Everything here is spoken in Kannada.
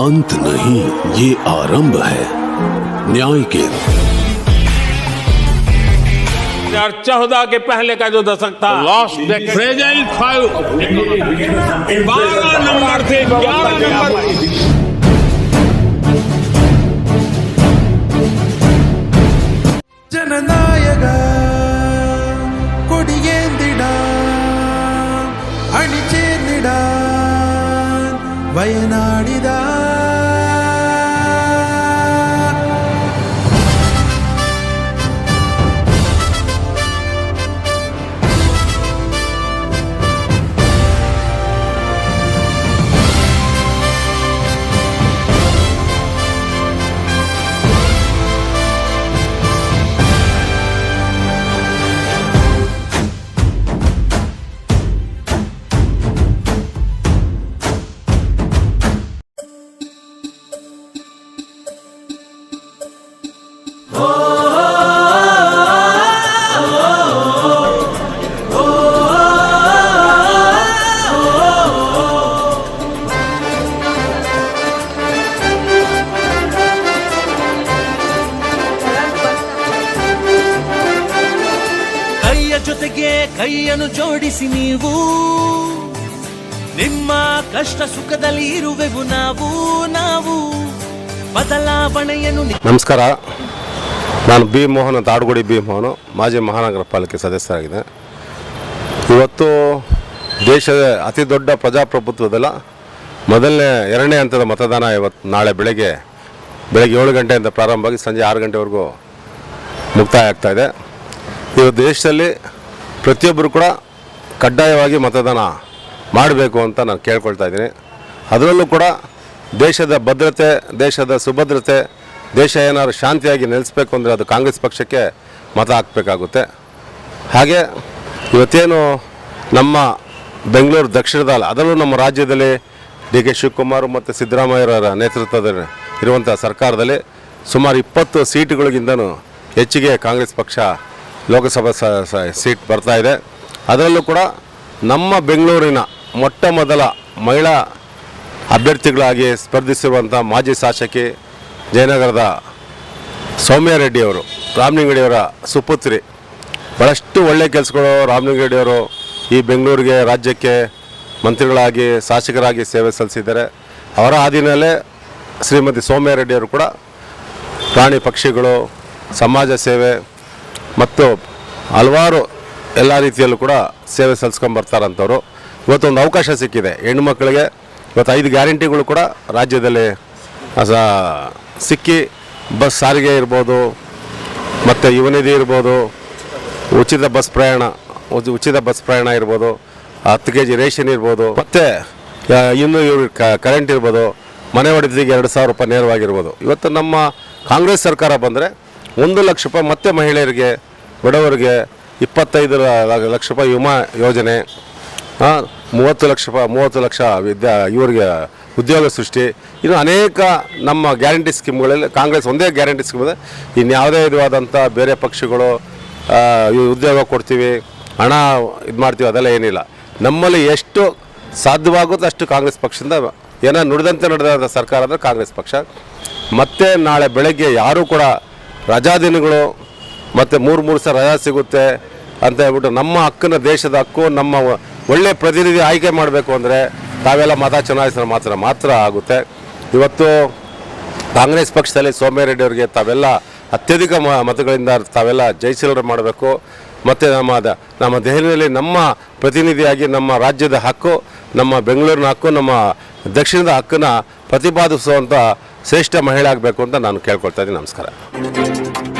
अंत नहीं ये आरंभ है। न्याय के चौदह के पहले का जो दशक था। लास्ट प्रेजेंट फाइव बारह नंबर थे ग्यारह नंबर जननायक கொடியேந்திட அணிச்சேந்திட ಕೈಯನ್ನು ಜೋಡಿಸಿ ನೀವು. ನಿಮ್ಮ ಕಷ್ಟ ಸುಖದಲ್ಲಿ ಇರುವೆವು ನಾವು ನಾವು ಬದಲಾವಣೆಯನ್ನು ನಮಸ್ಕಾರ. ನಾನು ಬಿ ಮೋಹನ್ ಅಂತ ಬಿ ಮೋಹನ್, ಮಾಜಿ ಮಹಾನಗರ ಪಾಲಿಕೆ ಸದಸ್ಯರಾಗಿದೆ ಇವತ್ತು ದೇಶದ ಅತಿ ದೊಡ್ಡ ಪ್ರಜಾಪ್ರಭುತ್ವದಲ್ಲ, ಮೊದಲನೇ, ಎರಡನೇ ಹಂತದ ಮತದಾನ ಇವತ್ತು ನಾಳೆ ಬೆಳಗ್ಗೆ ಬೆಳಗ್ಗೆ ಏಳು ಗಂಟೆಯಿಂದ ಪ್ರಾರಂಭವಾಗಿ ಸಂಜೆ ಆರು ಗಂಟೆವರೆಗೂ ಮುಕ್ತಾಯ ಆಗ್ತಾ ಇದೆ. ಇವತ್ತು ದೇಶದಲ್ಲಿ ಪ್ರತಿಯೊಬ್ಬರು ಕೂಡ ಕಡ್ಡಾಯವಾಗಿ ಮತದಾನ ಮಾಡಬೇಕು ಅಂತ ನಾನು ಕೇಳ್ಕೊಳ್ತಾ ಇದ್ದೀನಿ. ಅದರಲ್ಲೂ ಕೂಡ ದೇಶದ ಭದ್ರತೆ, ದೇಶದ ಸುಭದ್ರತೆ, ದೇಶ ಏನಾದ್ರು ಶಾಂತಿಯಾಗಿ ನೆಲೆಸಬೇಕು ಅಂದರೆ ಅದು ಕಾಂಗ್ರೆಸ್ ಪಕ್ಷಕ್ಕೆ ಮತ ಹಾಕಬೇಕಾಗುತ್ತೆ. ಹಾಗೆ ಇವತ್ತೇನು ನಮ್ಮ ಬೆಂಗಳೂರು ದಕ್ಷಿಣದಲ್ಲಿ ಅದರಲ್ಲೂ ನಮ್ಮ ರಾಜ್ಯದಲ್ಲಿ ಡಿ ಕೆ ಶಿವಕುಮಾರ್ ಮತ್ತು ಸಿದ್ದರಾಮಯ್ಯರ ನೇತೃತ್ವದಲ್ಲಿ ಇರುವಂಥ ಸರ್ಕಾರದಲ್ಲಿ ಸುಮಾರು ಇಪ್ಪತ್ತು ಸೀಟುಗಳಿಗಿಂತನೂ ಹೆಚ್ಚಿಗೆ ಕಾಂಗ್ರೆಸ್ ಪಕ್ಷ ಲೋಕಸಭಾ ಸೀಟ್ ಬರ್ತಾ ಇದೆ. ಅದರಲ್ಲೂ ಕೂಡ ನಮ್ಮ ಬೆಂಗಳೂರಿನ ಮೊಟ್ಟ ಮೊದಲ ಮಹಿಳಾ ಅಭ್ಯರ್ಥಿಗಳಾಗಿ ಸ್ಪರ್ಧಿಸಿರುವಂಥ ಮಾಜಿ ಶಾಸಕಿ ಜಯನಗರದ ಸೌಮ್ಯ ರೆಡ್ಡಿಯವರು ರಾಮಲಿಂಗಡಿಯವರ ಸುಪುತ್ರಿ. ಭಾಳಷ್ಟು ಒಳ್ಳೆಯ ಕೆಲಸಗಳು ರಾಮಲಿಂಗಡಿಯವರು ಈ ಬೆಂಗಳೂರಿಗೆ ರಾಜ್ಯಕ್ಕೆ ಮಂತ್ರಿಗಳಾಗಿ, ಶಾಸಕರಾಗಿ ಸೇವೆ ಸಲ್ಲಿಸಿದ್ದಾರೆ. ಅವರ ಹಾದಿನಲ್ಲೇ ಶ್ರೀಮತಿ ಸೌಮ್ಯ ರೆಡ್ಡಿಯವರು ಕೂಡ ಪ್ರಾಣಿ ಪಕ್ಷಿಗಳು, ಸಮಾಜ ಸೇವೆ ಮತ್ತು ಹಲವಾರು ಎಲ್ಲ ರೀತಿಯಲ್ಲೂ ಕೂಡ ಸೇವೆ ಸಲ್ಲಿಸ್ಕೊಂಬರ್ತಾರಂಥವ್ರು ಇವತ್ತೊಂದು ಅವಕಾಶ ಸಿಕ್ಕಿದೆ. ಹೆಣ್ಮಕ್ಳಿಗೆ ಇವತ್ತು ಐದು ಗ್ಯಾರಂಟಿಗಳು ಕೂಡ ರಾಜ್ಯದಲ್ಲಿ ಸಿಕ್ಕಿ ಬಸ್ ಸಾರಿಗೆ ಇರ್ಬೋದು, ಮತ್ತು ಯುವನಿಧಿ ಇರ್ಬೋದು, ಉಚಿತ ಬಸ್ ಪ್ರಯಾಣ, ಉಚಿ- ಉಚಿತ ಬಸ್ ಪ್ರಯಾಣ ಇರ್ಬೋದು, ಹತ್ತು ಕೆ ಜಿ ರೇಷನ್ ಇರ್ಬೋದು, ಮತ್ತು ಇನ್ನು ಇವ್ರ ಕರೆಂಟ್ ಇರ್ಬೋದು, ಮನೆ ಒಡೆದಿಗೆ ಎರಡು ಸಾವಿರ ರೂಪಾಯಿ ನೇರವಾಗಿರ್ಬೋದು. ಇವತ್ತು ನಮ್ಮ ಕಾಂಗ್ರೆಸ್ ಸರ್ಕಾರ ಬಂದರೆ ಒಂದು ಲಕ್ಷ ರೂಪಾಯಿ ಮತ್ತೆ ಮಹಿಳೆಯರಿಗೆ ಬಡವರಿಗೆ ಇಪ್ಪತ್ತೈದು ಲಕ್ಷ ರೂಪಾಯಿ ವಿಮಾ ಯೋಜನೆ ಮೂವತ್ತು ಲಕ್ಷ ರೂಪಾಯಿ, ಮೂವತ್ತು ಲಕ್ಷ ವಿದ್ಯಾ, ಇವರಿಗೆ ಉದ್ಯೋಗ ಸೃಷ್ಟಿ. ಇನ್ನು ಅನೇಕ ನಮ್ಮ ಗ್ಯಾರಂಟಿ ಸ್ಕೀಮ್ಗಳಲ್ಲಿ, ಕಾಂಗ್ರೆಸ್ ಒಂದೇ ಗ್ಯಾರಂಟಿ ಸ್ಕೀಮ್ ಇದೆ. ಇನ್ಯಾವುದೇ ವಿಧವಾದಂಥ ಬೇರೆ ಪಕ್ಷಗಳು ಉದ್ಯೋಗ ಕೊಡ್ತೀವಿ, ಹಣ ಇದು ಮಾಡ್ತೀವಿ, ಅದೆಲ್ಲ ಏನಿಲ್ಲ. ನಮ್ಮಲ್ಲಿ ಎಷ್ಟು ಸಾಧ್ಯವಾಗುತ್ತೋ ಅಷ್ಟು ಕಾಂಗ್ರೆಸ್ ಪಕ್ಷದಿಂದ ಏನೋ ನುಡಿದಂತೆ ನಡೆದ ಸರ್ಕಾರ ಅಂದರೆ ಕಾಂಗ್ರೆಸ್ ಪಕ್ಷ. ಮತ್ತೆ ನಾಳೆ ಬೆಳಗ್ಗೆ ಯಾರೂ ಕೂಡ ರಜಾ ದಿನಗಳು ಮತ್ತು ಮೂರು ಮೂರು ಸಾವಿರ ರಜಾ ಸಿಗುತ್ತೆ ಅಂತ ಹೇಳ್ಬಿಟ್ಟು ನಮ್ಮ ಹಕ್ಕನ್ನ ದೇಶದ ಹಕ್ಕು, ನಮ್ಮ ಒಳ್ಳೆಯ ಒಳ್ಳೆ ಪ್ರತಿನಿಧಿ ಆಯ್ಕೆ ಮಾಡಬೇಕು ಅಂದರೆ ತಾವೆಲ್ಲ ಮತ ಚುನಾಯಿಸಿದ್ರೆ ಮಾತ್ರ ಮಾತ್ರ ಆಗುತ್ತೆ. ಇವತ್ತು ಕಾಂಗ್ರೆಸ್ ಪಕ್ಷದಲ್ಲಿ ಸೋಮ್ಯಾರೆಡ್ಡಿ ಅವರಿಗೆ ತಾವೆಲ್ಲ ಅತ್ಯಧಿಕ ಮತಗಳಿಂದ ತಾವೆಲ್ಲ ಜಯಶೀಲರು ಮಾಡಬೇಕು. ಮತ್ತು ನಮ್ಮ ನಮ್ಮ ದೆಹಲಿಯಲ್ಲಿ ನಮ್ಮ ಪ್ರತಿನಿಧಿಯಾಗಿ ನಮ್ಮ ರಾಜ್ಯದ ಹಕ್ಕು, ನಮ್ಮ ಬೆಂಗಳೂರಿನ ಹಕ್ಕು, ನಮ್ಮ ದಕ್ಷಿಣದ ಹಕ್ಕನ್ನು ಪ್ರತಿಪಾದಿಸುವಂಥ ಶ್ರೇಷ್ಠ ಮಹಿಳೆ ಆಗಬೇಕು ಅಂತ ನಾನು ಕೇಳ್ಕೊಳ್ತಾ ಇದ್ದೀನಿ. ನಮಸ್ಕಾರ.